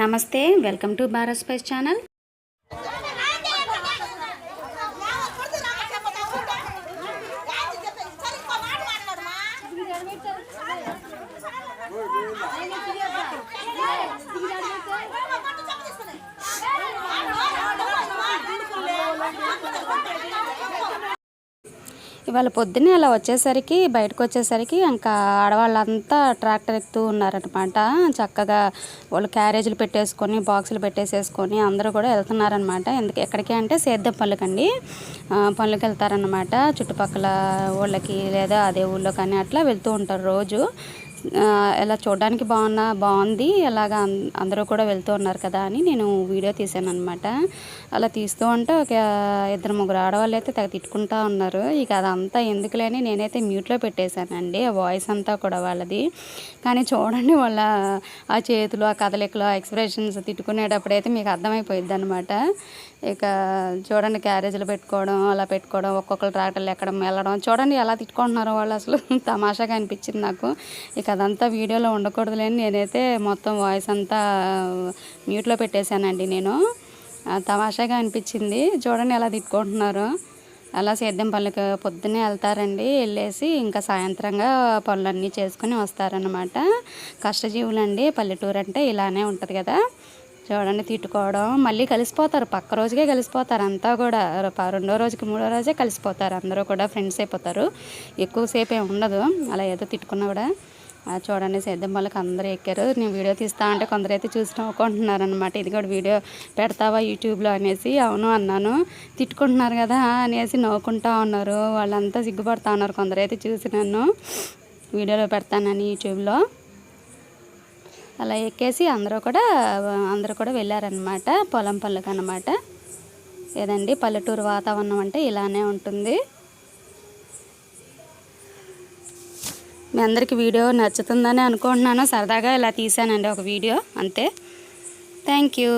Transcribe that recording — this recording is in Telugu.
నమస్తే welcome to Bharat spice channel. ఇవాళ పొద్దున్నే అలా వచ్చేసరికి బయటకు వచ్చేసరికి ఇంకా ఆడవాళ్ళంతా ట్రాక్టర్ ఎక్కుతూ ఉన్నారనమాట చక్కగా వాళ్ళు క్యారేజీలు పెట్టేసుకొని బాక్సులు పెట్టేసేసుకొని అందరూ కూడా వెళ్తున్నారనమాట ఎందుకు ఎక్కడికి అంటే సేద్యం పనులకండి. పనులకు వెళ్తారనమాట చుట్టుపక్కల వాళ్ళకి లేదా అదే ఊళ్ళో కానీ అట్లా వెళ్తూ ఉంటారు రోజు. ఇలా చూడడానికి బాగున్నా బాగుంది అలాగా అందరూ కూడా వెళ్తూ ఉన్నారు కదా అని నేను వీడియో తీసాను అనమాట అలా తీస్తూ ఉంటే ఒక ఇద్దరు ముగ్గురు ఆడవాళ్ళు అయితే తెగ తిట్టుకుంటా ఉన్నారు. ఇక అదంతా ఎందుకులేని నేనైతే మ్యూట్లో పెట్టేశానండి ఆ వాయిస్ అంతా కూడా వాళ్ళది. కానీ చూడండి వాళ్ళ ఆ చేతులు ఆ కదలికలు ఆ ఎక్స్ప్రెషన్స్ తిట్టుకునేటప్పుడు అయితే మీకు అర్థమైపోయింది అనమాట ఇక చూడండి క్యారేజీలు పెట్టుకోవడం అలా పెట్టుకోవడం ఒక్కొక్కరు ట్రాక్టర్లు ఎక్కడం వెళ్ళడం. చూడండి ఎలా తిట్టుకుంటున్నారో వాళ్ళు అసలు. తమాషాగా అనిపించింది నాకు. ఇక అదంతా వీడియోలో ఉండకూడదులేని నేనైతే మొత్తం వాయిస్ అంతా మ్యూట్లో పెట్టేశానండి నేను. తమాషాగా అనిపించింది. చూడండి ఎలా తిట్టుకుంటున్నారు. అలా సేద్యం పనులకు పొద్దున్నే వెళ్తారండి. వెళ్ళేసి ఇంకా సాయంత్రంగా పనులన్నీ చేసుకుని వస్తారనమాట కష్టజీవులండి. పల్లెటూరు అంటే ఇలానే ఉంటుంది కదా. చూడండి తిట్టుకోవడం. మళ్ళీ కలిసిపోతారు. పక్క రోజుకే కలిసిపోతారు. అంతా కూడా రెండో రోజుకి మూడో రోజే కలిసిపోతారు. అందరూ కూడా ఫ్రెండ్స్ అయిపోతారు. ఎక్కువసేపు ఏమి ఉండదు. అలా ఏదో తిట్టుకున్నా కూడా. చూడండి సేద్యం వాళ్ళకి అందరూ ఎక్కారు. నేను వీడియో తీస్తా అంటే కొందరైతే చూసి నవ్వుకుంటున్నారు అనమాట ఇది కూడా వీడియో పెడతావా యూట్యూబ్లో? అనేసి. అవును అన్నాను. తిట్టుకుంటున్నారు కదా అనేసి నవ్వుకుంటా ఉన్నారు. వాళ్ళంతా సిగ్గుపడతా ఉన్నారు. కొందరైతే చూసి నన్ను వీడియోలో పెడతానని యూట్యూబ్లో. అలా ఎక్కేసి అందరూ కూడా అందరూ కూడా వెళ్ళారనమాట పొలం పళ్ళకు అనమాట ఏదండి? పల్లెటూరు వాతావరణం అంటే ఇలానే ఉంటుంది. మీ అందరికీ వీడియో నచ్చుతుందని అనుకుంటున్నాను. సరదాగా ఇలా తీసానండి ఒక వీడియో. అంతే. Thank you.